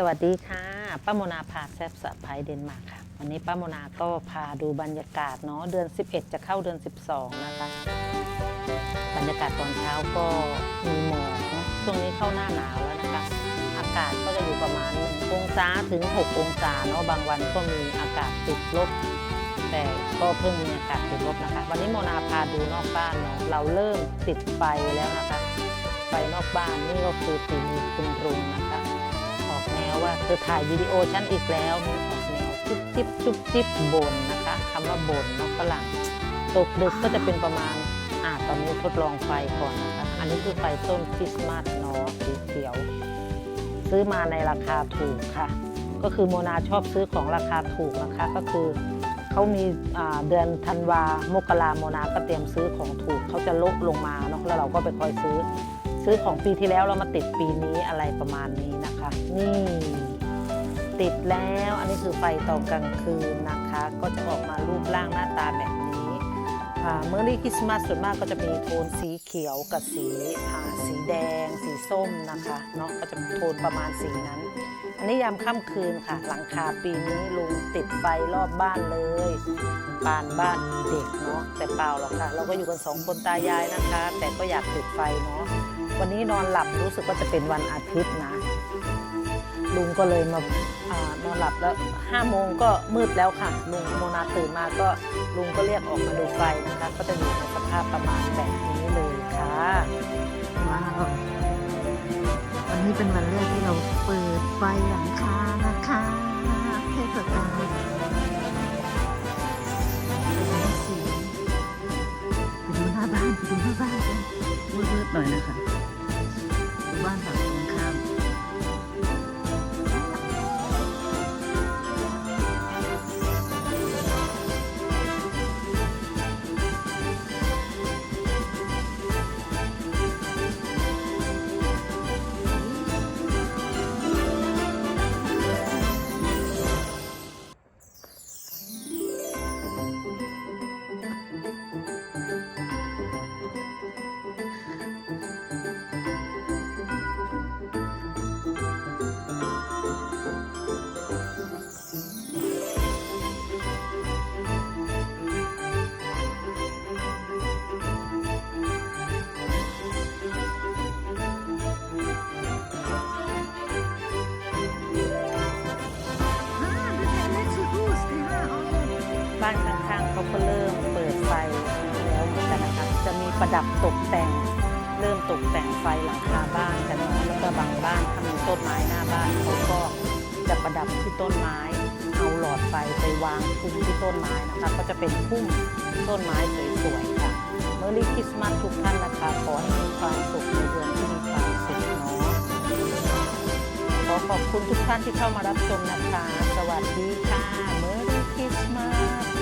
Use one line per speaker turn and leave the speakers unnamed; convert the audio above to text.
สวัสดีค่ะป้าโมนาพาแซบสะพายเดนมาร์กค่ะ วันนี้ป้าโมนาก็พาดูบรรยากาศเนาะเดือน 11 จะเข้าเดือน 12 นะคะ บรรยากาศตอนเช้าก็มีหมอกนะช่วงนี้เข้าหน้าหนาวแล้วนะคะ อากาศก็จะอยู่ประมาณ1องศาถึง 6 องศาเนาะบางวันก็มีอากาศติดลบ แต่ก็เพิ่งมีอากาศติดลบนะคะ วันนี้โมนาพาดูนอกบ้านเนาะเราเริ่มติดไฟแล้วนะคะไฟนอกบ้านนี่ก็คือฝีมือคุณรุงนะคะ ออกแนวว่าเธอถ่ายวิดีโอฉันอีกแล้วมีออกแนวจุ๊บจิ๊บจุ๊บจิ๊บบนนะคะคำว่าบนเนาะฝรั่งตกดึกก็จะเป็นประมาณอ่าตอนนี้ทดลองไฟก่อนนะคะอันนี้คือไฟต้นคริสต์มาสเนาะสีเขียว ซื้อมาในราคาถูกค่ะ ก็คือโมนาชอบซื้อของราคาถูกนะคะก็คือเขามีาเดือนธันวามกราโมนาก็เตรียมซื้อของถูกเขาจะลดลงมาเนาะแล้วเราก็ไปคอยซื้อ ซื้อของปีที่แล้วเรามาติดปีนี้อะไรประมาณนี้นะคะ นี่ ติดแล้วอันนี้คือไฟตอนกลางคืนนะคะ ก็จะออกมารูปร่างหน้าตาแบบนี้เมอรี่คริสต์มาสส่วนมากก็จะมีโทนสีเขียวกับสีสีแดง สีส้มนะคะเนาะก็จะโทนประมาณสีนั้น อันนี้ยามค่ำคืนค่ะ หลังคาปีนี้ลุงติดไฟรอบบ้านเลยปานบ้านเด็กเนาะแต่เปล่าหรอกค่ะ เราก็อยู่กันสองคนตายายนะคะ แต่ก็อยากติดไฟเนาะ วันนี้นอนหลับรู้สึกว่าจะเป็นวันอาทิตย์นะ ลุงก็เลยมาอานอนหลับแล้วห้าโมงก็มืดแล้วค่ะ ลุงโมนาตื่นมาก็ลุงก็เรียกออกมาดูไฟนะคะ ก็จะอยู่ในสภาพประมาณแบบนี้เลยค่ะ
ว้าววันนี้เป็นวันแรกที่เราเปิดไฟหลังคานะคะเทศกาลสีไปดูหน้าบ้านไปดูหน้าบ้านกันมืดๆหน่อยนะคะ
บ้านข้างๆเขาก็เริ่มเปิดไฟแล้วเหมือนกันนะคะจะมีประดับตกแต่ง เริ่มตกแต่งไฟหลังคาบ้านกันเนาะแล้วก็บางบ้านถ้ามีต้นไม้หน้าบ้านเขาก็จะประดับที่ต้นไม้เอาหลอดไฟไปวางคุมที่ต้นไม้นะคะ ก็จะเป็นพุ่มต้นไม้สวยๆค่ะเมอรี่คริสต์มาสทุกท่านนะคะขอให้มีความสุขในเดือนที่มีความสุขเนาะขอขอบคุณทุกท่านที่เข้ามารับชมนะคะ สวัสดีค่ะเมอรี่คริสต์มาส